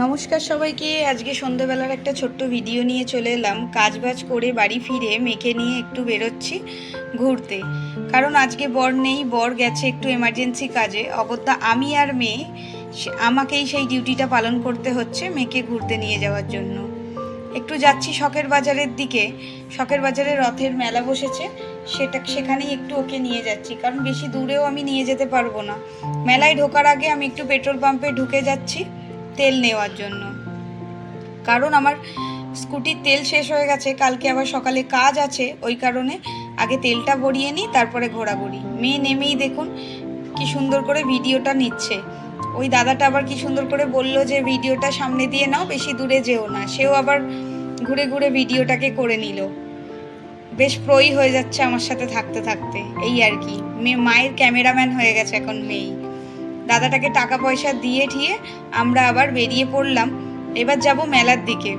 নমস্কার সবাইকে। আজকে সন্ধ্যাবেলার একটা ছোট্ট ভিডিও নিয়ে চলে এলাম। কাজ বাজ করে বাড়ি ফিরে মেয়েকে নিয়ে একটু বেরোচ্ছি ঘুরতে। কারণ আজকে বর নেই, বর গেছে একটু এমার্জেন্সি কাজে। অগত্যা আমি আর মেয়ে আমাকেই সেই ডিউটিটা পালন করতে হচ্ছে মেয়েকে ঘুরতে নিয়ে যাওয়ার জন্য। একটু যাচ্ছি শখের বাজারের দিকে। শখের বাজারে রথের মেলা বসেছে। সেটা, সেখানেই একটু ওকে নিয়ে যাচ্ছি। কারণ বেশি দূরেও আমি নিয়ে যেতে পারব না। মেলায় ঢোকার আগে আমি একটু পেট্রোল পাম্পে ঢুকে যাচ্ছি। তেল নেওয়ার জন্য। কারণ আমার স্কুটির তেল শেষ হয়ে গেছে, কালকে আবার সকালে কাজ আছে, ওই কারণে আগে তেলটা ভরিয়ে নিই, তারপরে ঘোরাঘুরি। মেয়ে নেমেই দেখুন কি সুন্দর করে ভিডিওটা নিচ্ছে। ওই দাদাটা আবার কি সুন্দর করে বলল যে, ভিডিওটা সামনে দিয়ে নাও, বেশি দূরে যেও না। সেও আবার ঘুরে ঘুরে ভিডিওটাকে করে নিল। বেশ প্রই হয়ে যাচ্ছে আমার সাথে থাকতে থাকতে, এই আর কি। মেয়ে, মায়ের ক্যামেরাম্যান হয়ে গেছে এখন মেয়েই। দাদাটাকে টাকা পয়সা দিয়ে ঠিয়ে আমরা আবার বেরিয়ে পড়লাম। এবার যাব মেলার দিকে।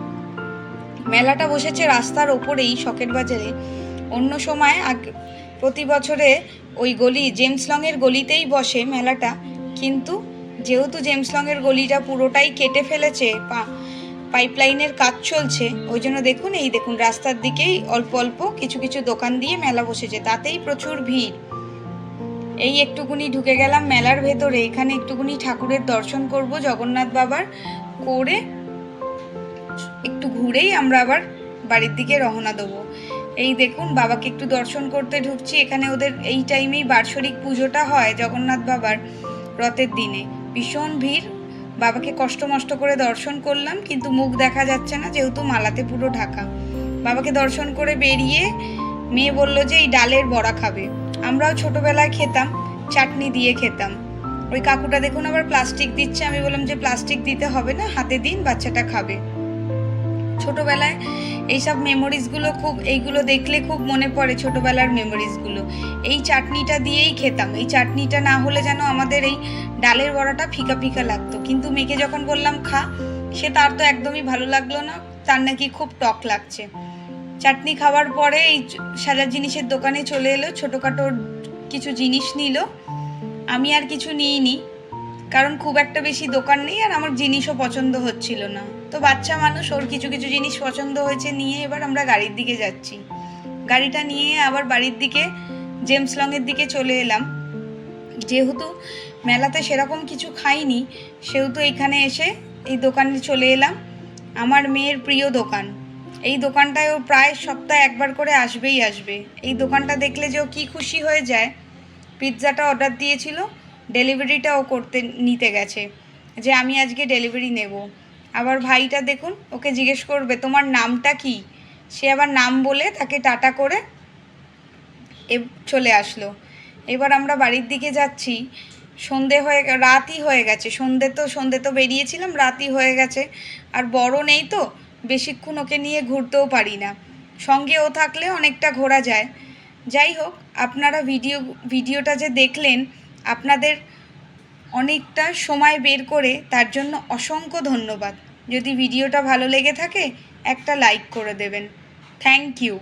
মেলাটা বসেছে রাস্তার ওপরেই শখের বাজারে। অন্য সময় আগ- প্রতি বছরে ওই গলি, জেমস লংয়ের গলিতেই বসে মেলাটা। কিন্তু যেহেতু জেমস লংয়ের গলিটা পুরোটাই কেটে ফেলেছে, পা, পাইপলাইনের কাজ চলছে, ওই জন্য দেখুন, এই দেখুন, রাস্তার দিকেই অল্প অল্প কিছু কিছু দোকান দিয়ে মেলা বসেছে। তাতেই প্রচুর ভিড়। এই একটুকুনি ঢুকে গেলাম মেলার ভেতরে। এখানে একটুকুনি ঠাকুরের দর্শন করব জগন্নাথ বাবার করে। একটু ঘুরেই আমরা আবার বাড়ির দিকে রওনা দেবো। এই দেখুন, বাবাকে একটু দর্শন করতে ঢুকছি। এখানে ওদের এই টাইমেই বার্ষরিক পুজোটা হয় জগন্নাথ বাবার রথের দিনে। ভীষণ ভিড়। বাবাকে কষ্ট মষ্ট করে দর্শন করলাম, কিন্তু মুখ দেখা যাচ্ছে না, যেহেতু মালাতে পুরো ঢাকা। বাবাকে দর্শন করে বেরিয়ে মেয়ে বলল যে, এই ডালের বড়া খাবে। আমরাও ছোটবেলায় খেতাম, চাটনি দিয়ে খেতাম। ওই কাকুটা দেখুন আবার প্লাস্টিক দিচ্ছে, আমি বললাম যে প্লাস্টিক দিতে হবে না, হাতে দিন, বাচ্চাটা খাবে। ছোটবেলায় এইসব মেমোরিজগুলো খুব, এইগুলো দেখলে খুব মনে পড়ে ছোটবেলার মেমোরিজগুলো এই চাটনিটা দিয়েই খেতাম, এই চাটনিটা না হলে যেন আমাদের এই ডালের বড়াটা ফিকা ফিকা লাগতো। কিন্তু মেয়েকে যখন বললাম, খা, সে তার তো একদমই ভালো লাগল না, তার নাকি খুব টক লাগছে। চাটনি খাওয়ার পরে এই সাজার জিনিসের দোকানে চলে এলো, ছোটোখাটো কিছু জিনিস নিল। আমি আর কিছু নিইনি, কারণ খুব একটা বেশি দোকান নেই আর আমার জিনিসও পছন্দ হচ্ছিল না। তো বাচ্চা মানুষ, ওর কিছু কিছু জিনিস পছন্দ হয়েছে, নিয়ে এবার আমরা গাড়ির দিকে যাচ্ছি। গাড়িটা নিয়ে আবার বাড়ির দিকে, জেমস লংয়ের দিকে চলে এলাম। যেহেতু মেলাতে সেরকম কিছু খাইনি, সেহেতু এখানে এসে এই দোকানে চলে এলাম। আমার মেয়ের প্রিয় দোকান। এই দোকানটায় ও প্রায় সপ্তাহে একবার করে আসবেই আসবে। এই দোকানটা দেখলে যে ও কী খুশি হয়ে যায়। পিৎজাটা অর্ডার দিয়েছিল, ডেলিভারিটা ও করতে নিতে গেছে যে আমি আজকে ডেলিভারি নেব। আবার ভাইটা দেখুন, ওকে জিজ্ঞেস করবে, তোমার নামটা কি? সে আবার নাম বলে তাকে টাটা করে এ চলে আসলো। এবার আমরা বাড়ির দিকে যাচ্ছি। সন্ধে হয়ে রাতই হয়ে গেছে। সন্ধে তো সন্ধে তো বেরিয়েছিলাম, রাতই হয়ে গেছে। আর বড় নেই তো বেশিক্ষণ ওকে নিয়ে ঘুরতেও পারি না। সঙ্গে ও থাকলে অনেকটা ঘোরা যায়। যাই হোক, আপনারা ভিডিও, ভিডিওটা যে দেখলেন, আপনাদের অনেকটা সময় বের করে তার জন্য অসংখ্য ধন্যবাদ। যদি ভিডিওটা ভালো লেগে থাকে, একটা লাইক করে দেবেন। Thank you.